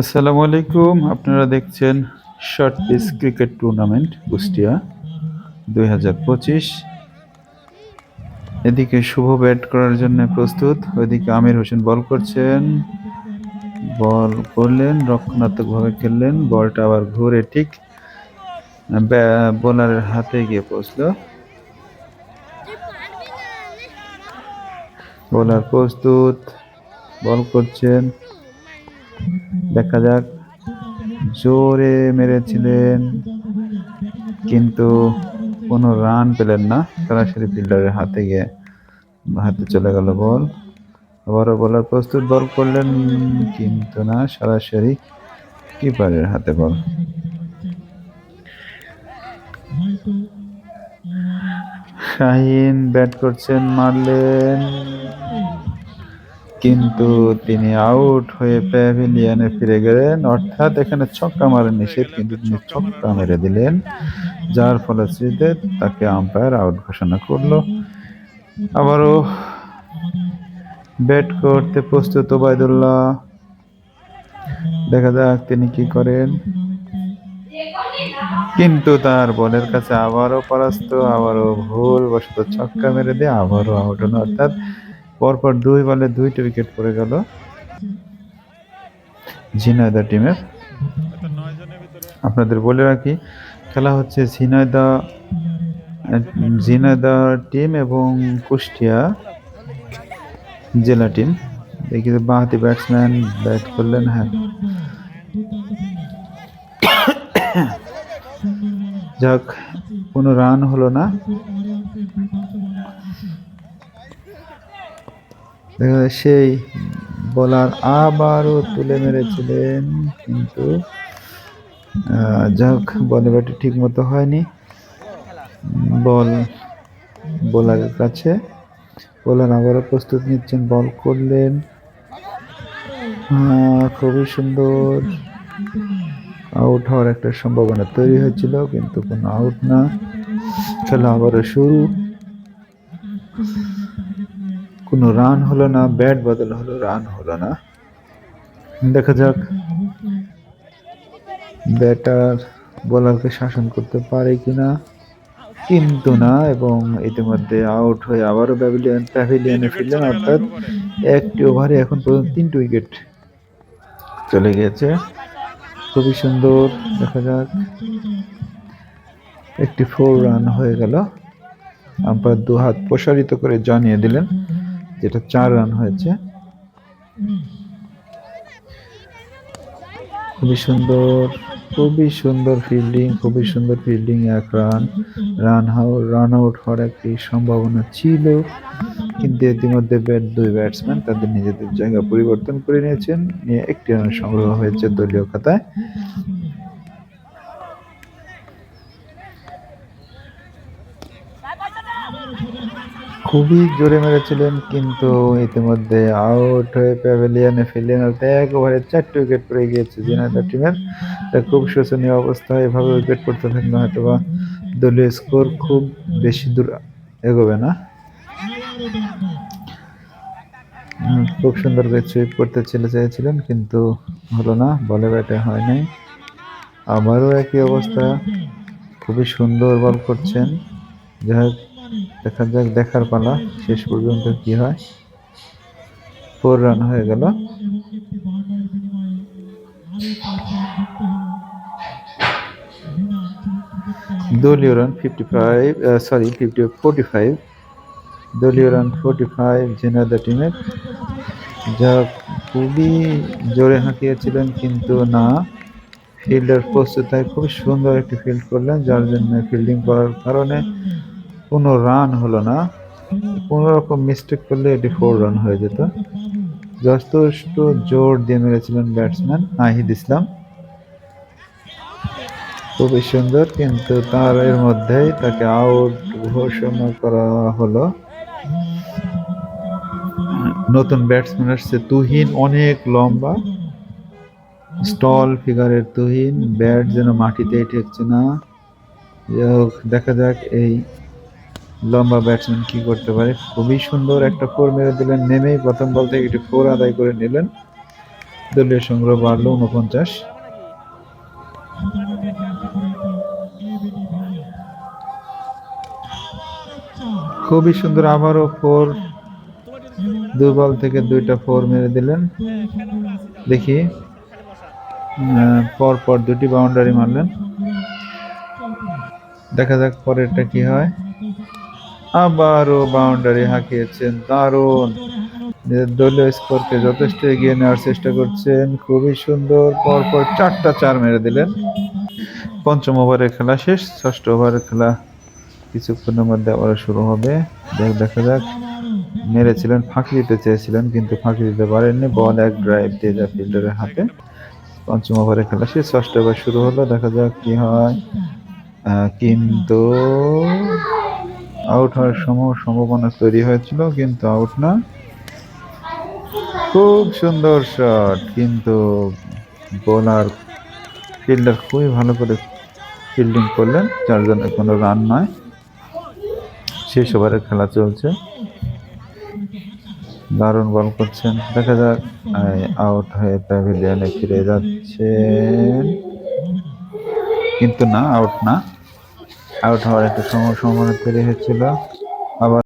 আসসালামু আলাইকুম। আপনারা দেখছেন short pitch cricket tournament Kushtia, দুই হাজার পঁচিশ। এদিকে শুভ ব্যাট করার জন্য প্রস্তুত। ওইদিকে আমির হোসেন বল করছেন। বল করলেন, রক্ষণাত্মকভাবে খেললেন। বলটা আবার ঘুরে ঠিক বোলারের হাতে গিয়ে পৌঁছলো। বোলার প্রস্তুত, বল করছেন। দেখা যাক। জোরে মেরেছিলেন, কিন্তু কোনো রান পেলেন না। সরাসরি ফিল্ডারের হাতে গিয়ে হাতে চলে গেল বল। আবারও বলার প্রস্তুত বল করলেন, কিন্তু না, সরাসরি কিপারের হাতে বল। শাহিন ব্যাট করছেন, মারলেন। কিন্তু তিনি আউট হয়ে প্যাভিলিয়নে ফিরে গেলেন। অর্থাৎ এখানে ছক্কা মারা নিষেধ, কিন্তু তিনি ছক্কা মেরে দিলেন, যার ফলশ্রুতিতে তাকে আম্পায়ার আউট ঘোষণা করল। আবারও ব্যাট করতে প্রস্তুত ওবায়দুল্লাহ। দেখা যাক তিনি কি করেন। কিন্তু তার বলের কাছে আবারও পরাস্ত, আবারও ভুল বশত ছক্কা মেরে দিয়ে আবারও আউট হলো। অর্থাৎ পরপর দুই বলে দুইটা উইকেট পড়ে গেল। ঝিনাইদা টিমের আপনাদের বলে রাখি, খেলা হচ্ছে ঝিনাইদা ঝিনাইদা টিম এবং কুষ্টিয়া জেলা টিম দেখি বাঁহাতি ব্যাটসম্যান ব্যাট করলেন হ্যাঁ। যাক, কোনো রান হলো না। সেই বলার আবারও তুলে মেরেছিলেন, কিন্তু যাক, বলে ব্যাটে ঠিক মতো হয়নি। বল, বোলারের কাছে। বোলার আবারও প্রস্তুত নিচ্ছেন, বল করলেন। খুবই সুন্দর। আউট হওয়ার একটা সম্ভাবনা তৈরি হয়েছিল, কিন্তু কোনো আউট না। খেলা আবারও শুরু। কোনো রান হলো না, ব্যাট বদল হলো, রান হলো না। দেখা যাক। ব্যাটার, বোলারকে শাসন করতে পারে কিনা? কিন্তু না, এবং ইতিমধ্যে আউট হয়ে আবারও প্যাভিলিয়ন প্যাভিলিয়নে ফিরলেন, অর্থাৎ একটি ওভারে এখন পর্যন্ত তিনটি উইকেট চলে গিয়েছে। খুবই সুন্দর, দেখা যাক। একটি ফোর রান হয়ে গেল। আম্পায়ার দু হাত প্রসারিত করে জানিয়ে দিলেন। যেটা চার রান হয়েছে। খুবই সুন্দর খুবই সুন্দর ফিল্ডিং খুবই সুন্দর ফিল্ডিং এক রান। রান রান আউট হওয়ার একটি সম্ভাবনা ছিল। কিন্তু ইতিমধ্যে ব্যাট দুই ব্যাটসম্যান তাদের নিজেদের জায়গা পরিবর্তন করে নিয়েছেন। নিয়ে একটি রান সংগ্রহ হয়েছে দলীয় খাতায়। খুবই জোরে মেরেছিলেন কিন্তু ইতিমধ্যে আউট হয়ে প্যাভিলিয়নে ফিরলেন এক ওভারে চারটি উইকেট পড়ে গিয়েছে জিনাদা টিমের তা খুব শোচনীয় অবস্থা এভাবে উইকেট পড়তে থাকলে হয়তো বা দলীয় স্কোর খুব বেশি দূর এগোবে না। খুব সুন্দর করে সুইপ করতে ছেলে চেয়েছিলেন কিন্তু হলো না বলে ব্যাটে হয় নাই। আবারও একই অবস্থা খুবই সুন্দর বল করছেন। যাই হোক দেখা যাক, দেখার পালা, শেষ পর্যন্ত কি হয়। ফোর রান হয়ে গেল। দলীয় run fifty five sorry fifty forty five দলীয় রান ফোর্টি ফাইভ জেনাদা টিমের যা খুবই জোরে হাঁকিয়েছিলেন, কিন্তু না। ফিল্ডার প্রস্তুতায় খুব সুন্দর একটি ফিল্ড করলেন, যার জন্য ফিল্ডিং করার কারণে কোনো রান হলো না। কোনো রকম মিস্টেক করলে এটি ফোর রান হয়ে যেত। যথেষ্ট জোর দিয়ে মেরেছিলেন ব্যাটসম্যান নাহিদ ইসলাম। খুবই সুন্দর, কিন্তু তার এর মধ্যেই তাকে আউট ঘোষণা করা হলো। নতুন ব্যাটসম্যান আসছে তুহিন, অনেক লম্বা। স্টল ফিগারের তুহিন ব্যাট যেন মাটিতেই ঠেকছে না। দেখা যাক এই লম্বা ব্যাটসম্যান কি করতে পারে? খুবই সুন্দর একটা ফোর মেরে দিলেন, নেমেই প্রথম বল থেকে একটি ফোর আদায় করে নিলেন। দলীয় সংগ্রহ বাড়লো উনপঞ্চাশ খুবই সুন্দর আবারও ফোর দুই বল থেকে দুইটা ফোর মেরে দিলেন। দেখি পর পর দুটি বাউন্ডারি মারলেন। দেখা যাক পরেরটা কি হয়। আবারও বাউন্ডারি হাঁকিয়েছেন দারুণ। দলীয় স্কোরকে যথেষ্ট এগিয়ে নেওয়ার চেষ্টা করছেন। খুবই সুন্দর, পরপর চারটা চার মেরে দিলেন। পঞ্চম ওভারের খেলা শেষ, ষষ্ঠ ওভারের খেলা কিছুক্ষণের মধ্যে আবার শুরু হবে। দেখ- দেখা যাক। মেরেছিলেন, ফাঁকি দিতে চেয়েছিলেন, কিন্তু ফাঁকি দিতে পারেননি। বল এক ড্রাইভ দিয়ে যায় ফিল্ডারের হাতে। পঞ্চম ওভারের খেলা শেষ, ষষ্ঠ ওভার শুরু হলো। দেখা যাক কি হয়। কিন্তু আউট হওয়ার সময় সম্ভাবনা তৈরি হয়েছিল, কিন্তু আউট না। খুব সুন্দর শট কিন্তু বোলার ফিল্ডার খুবই ভালো করে ফিল্ডিং করলেন যার জন্য কোনো রান নয়। শেষ ওভারের খেলা চলছে। দারুণ বল করছেন। দেখা যাক আউট হয়ে প্যাভিলিয়নে ফিরে যাচ্ছেন। কিন্তু না আউট না। আউট হওয়ার একটা সম্ভাবনা তৈরি হচ্ছিল। আবার